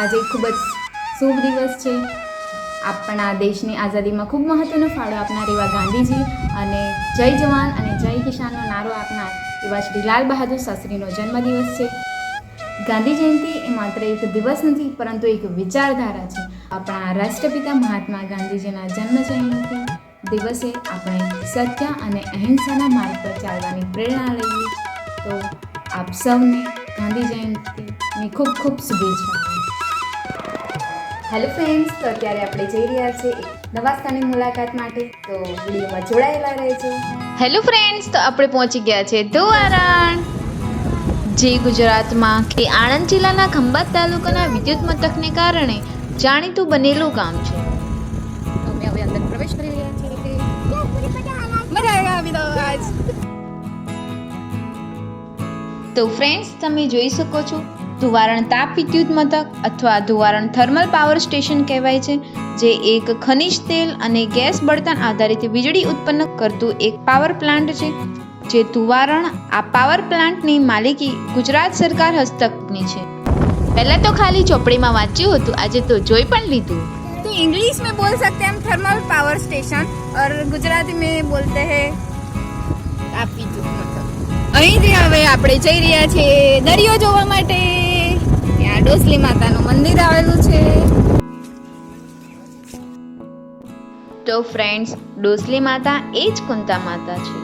આજે ખૂબ જ શુભ દિવસ છે. આપણા દેશની આઝાદીમાં ખૂબ મહત્ત્વનો ફાળો આપનાર એવા ગાંધીજી અને જય જવાન અને જય કિસાનનો નારો આપનાર એવા શ્રી લાલ બહાદુર શાસ્ત્રીનો જન્મદિવસ છે. ગાંધી જયંતિ એ માત્ર એક દિવસ નથી, પરંતુ એક વિચારધારા છે. આપણા રાષ્ટ્રપિતા મહાત્મા ગાંધીજીના જન્મ જયંતિ દિવસે આપણે સત્ય અને અહિંસાના માર્ગ પર ચાલવાની પ્રેરણા લઈએ. તો આપ સૌને ગાંધી જયંતિની ખૂબ ખૂબ શુભેચ્છા હેલો ફ્રેન્ડ્સ તો અત્યારે આપણે જઈ રહ્યા છીએ એક નવા સ્થાનની મુલાકાત માટે. તો વિડીયોમાં જોડાયેલા રહેજો. હેલો ફ્રેન્ડ્સ તો આપણે પહોંચી ગયા છે ધોવારણ. જે ગુજરાતમાં કે આણંદ જિલ્લાના ખંભાત તાલુકાના વિદ્યુત મથકને કારણે જાણીતું બનેલું ગામ છે. તો અમે હવે અંદર પ્રવેશ કરી રહ્યા છીએ. મજા આવેગા તો ફ્રેન્ડ્સ તમે જોઈ શકો છો, ધુવારણ તાપ વિદ્યુત મથક અથવા ધુવારણ થર્મલ પાવર સ્ટેશન કહેવાય છે, જે એક ખનિજ તેલ અને ગેસ બળતણ આધારિત વીજળી ઉત્પન્ન કરતું એક પાવર પ્લાન્ટ છે, જે ધુવારણ આ પાવર પ્લાન્ટની માલિકી ગુજરાત સરકાર હસ્તકની છે. પહેલાં તો ખાલી ચોપડીમાં વાંચ્યું હતું, આજે તો જોઈ પણ લીધું. તો ઇંગ્લિશ મેં બોલ સકતે હમ થર્મલ પાવર સ્ટેશન ઓર ગુજરાતી મેં બોલતે હે, તાપ વિદ્યુત અહીંથી હવે આપણે જઈ રહ્યા છીએ દરિયો જોવા માટે. ત્યાં ડોસલી માતાનું મંદિર આવેલું છે. તો ફ્રેન્ડ્સ ડોસલી માતા એ જ કુંતા માતા છે.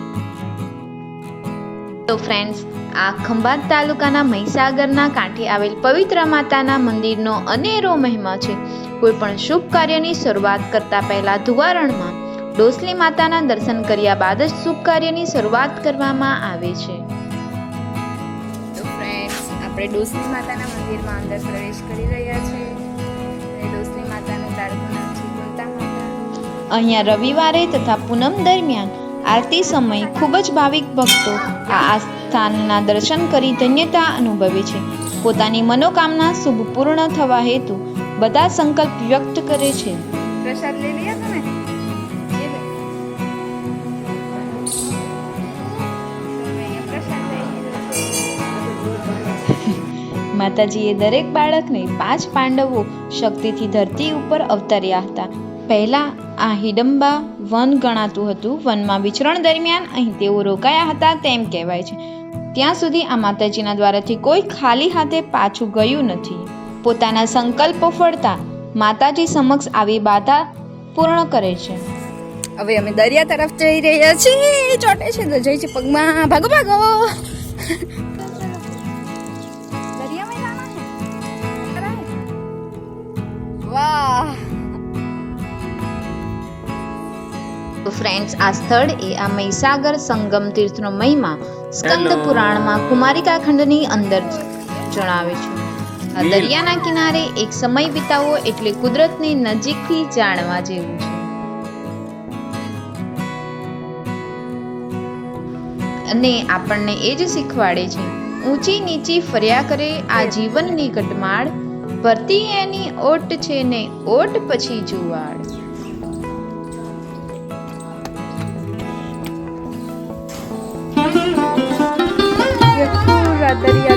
તો ફ્રેન્ડ્સ આ ખંભાત તાલુકાના મહીસાગરના કાંઠે આવેલ પવિત્ર માતાના મંદિરનો અનેરો મહિમા છે. કોઈ પણ શુભ કાર્યની શરૂઆત કરતા પહેલા ધુવારણમાં ડોસલી માતાના દર્શન કર્યા બાદ જ શુભ કાર્યની શરૂઆત કરવામાં આવે છે. આપણે ડોસલી માતાના મંદિરમાં અંદર પ્રવેશ કરી રહ્યા છીએ. ડોસલી માતાનું તારકું છે કુંતા માતા. અહીંયા રવિવારે તથા પૂનમ દરમિયાન આરતી સમય ખૂબ જ ભાવિક ભક્તો આ આસ્થાનના દર્શન કરી ધન્યતા અનુભવે છે. પોતાની મનોકામના શુભ પૂર્ણ થવા હેતુ બધા સંકલ્પ વ્યક્ત કરે છે. પ્રસાદ લઈ લીધો ને માતાજીએ દરેક બાળકને પાંચ પાંડવો શક્તિથી ધરતી ઉપર અવતર્યા હતા. પહેલા આ હિડમ્બા વન ગણાતું હતું. વનમાં વિચરણ દરમિયાન અહીં તેઓ રોકાયા હતા તેમ કહેવાય છે. ત્યાં સુધી આ માતાજીના દ્વારાથી કોઈ ખાલી હાથે પાછું ગયું નથી. પોતાના સંકલ્પો ફળતા માતાજી સમક્ષ આવી બાધા પૂર્ણ કરે છે. હવે અમે દરિયા તરફ જઈ રહ્યા છીએ. ચોટે છે તો જઈ છે પગમાં. ભાગો ભાગો. ફ્રેન્ડ્સ આ સ્થળ એ આ મહીસાગર સંગમ તીર્થનો મહિમા સ્કંદ પુરાણમાં કુમારિકા ખંડની અંદર જણાવે છે. આ દરિયાના કિનારે એક સમય વિતાવવો એટલે કુદરતની નજીકથી જાણવા જેવું છે. અને આપણને એ જ શીખવાડે છે ઊંચી નીચી ફર્યા કરે આ જીવનની ઘટમાળ ભરતી એની ઓટ છે ને ઓટ પછી જુવાળ. ये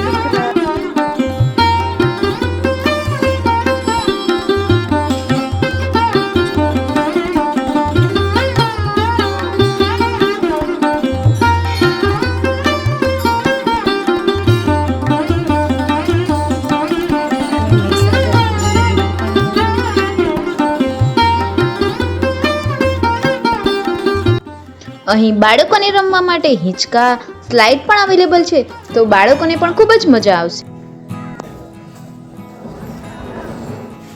અહીં બાળકોને રમવા માટે હિંચકા સ્લાઇડ પણ અવેલેબલ છે તો બાળકોને પણ ખૂબ જ મજા આવશે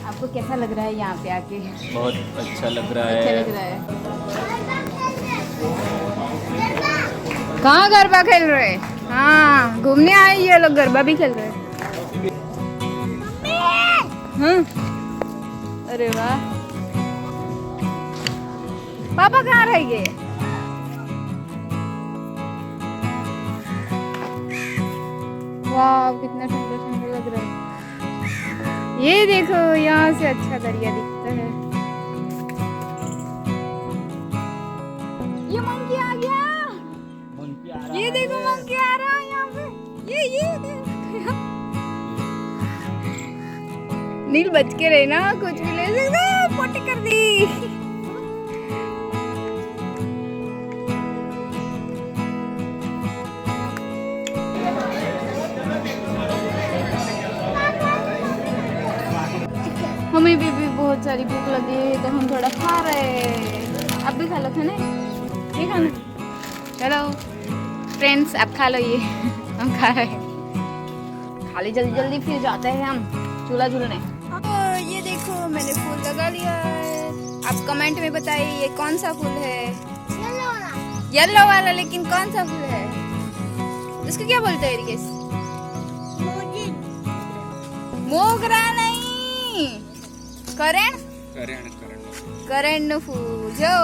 आपको कैसा लग रहा है यहाँ पे आके बहुत अच्छा लग रहा अच्छा है लग रहा है कहाँ गरबा खेल रहे हैं हाँ घूमने आए ये लोग गरबा भी खेल रहे हैं हम्म अरे वाह पापा कहाँ रह गए वाह कितना ठंडा ठंडा लग रहा है। ये देखो यहाँ से अच्छा दरिया दिखता है। ये मंकी आ गया। ये देखो मंकी आ रहा है यहाँ पे। ये ये नील बच के रहे ना कुछ भी ले सकता है। पोटी कर दी। हमें भी, भी बहुत सारी भूख लगी है तो हम थोड़ा खा रहे हैं। आप भी खा लो खाने? नहीं खाना? चलो फ्रेंड्स आप खा लो ये। हम खा रहे हैं। खा जल्दी जल्दी फिर जाते हैं हम चूल्हा झूलने। ये देखो मैंने फूल लगा लिया है। आप कमेंट में बताइए ये कौन सा फूल है? येलो वाला। लेकिन कौन सा फूल है? उसको क्या बोलते हैं मोगरा नहीं करण करण नु फूल जो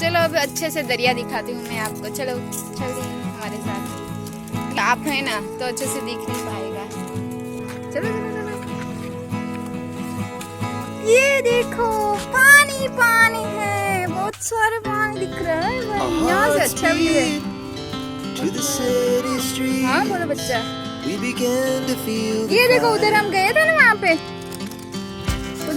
चलो अब अच्छे से दरिया दिखाती हूँ मैं आपको। चलो चलिए हमारे साथ। आप है ना तो अच्छे से दिख नहीं पाएगा। चलो चलो चलो। ये देखो पानी पानी है। बहुत सारे पानी दिख रहा है। भाई यहाँ से अच्छा व्यू है। हाँ बोलो बच्चा। ये देखो उधर हम गए थे ना वहाँ पे।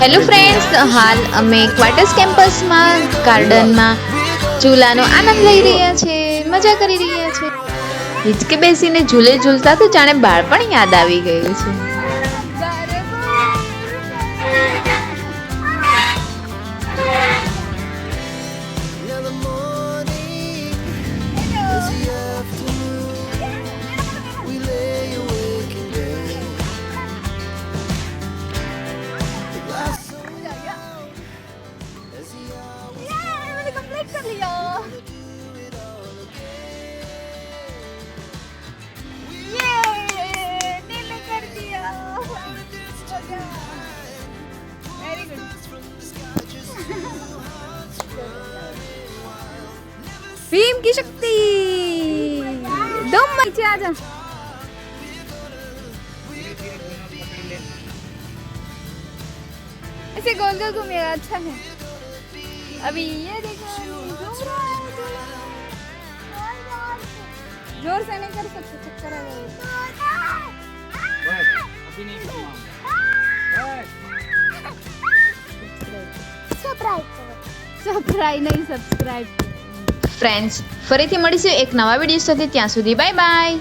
Hello friends હાલ અમે ક્વાર્ટર્સ કેમ્પસમાં ગાર્ડનમાં ઝૂલાનો આનંદ લઈ રહ્યા છે, મજા કરી રહ્યા છે. હિચકે બેસીને ઝૂલે ઝૂલતા તો જાણે બાળપણ યાદ આવી ગયું છે. दम नीचे आ जा ऐसे गोल गोल घूमेगा अच्छा है। अभी ये देखो है ज़ोर से नहीं कर सकते चक्कर आ सब्सक्राइब नहीं सब्सक्राइब ફ્રેન્ડ્સ ફરીથી મળીશું એક નવા વીડિયો સાથે. ત્યાં સુધી બાય બાય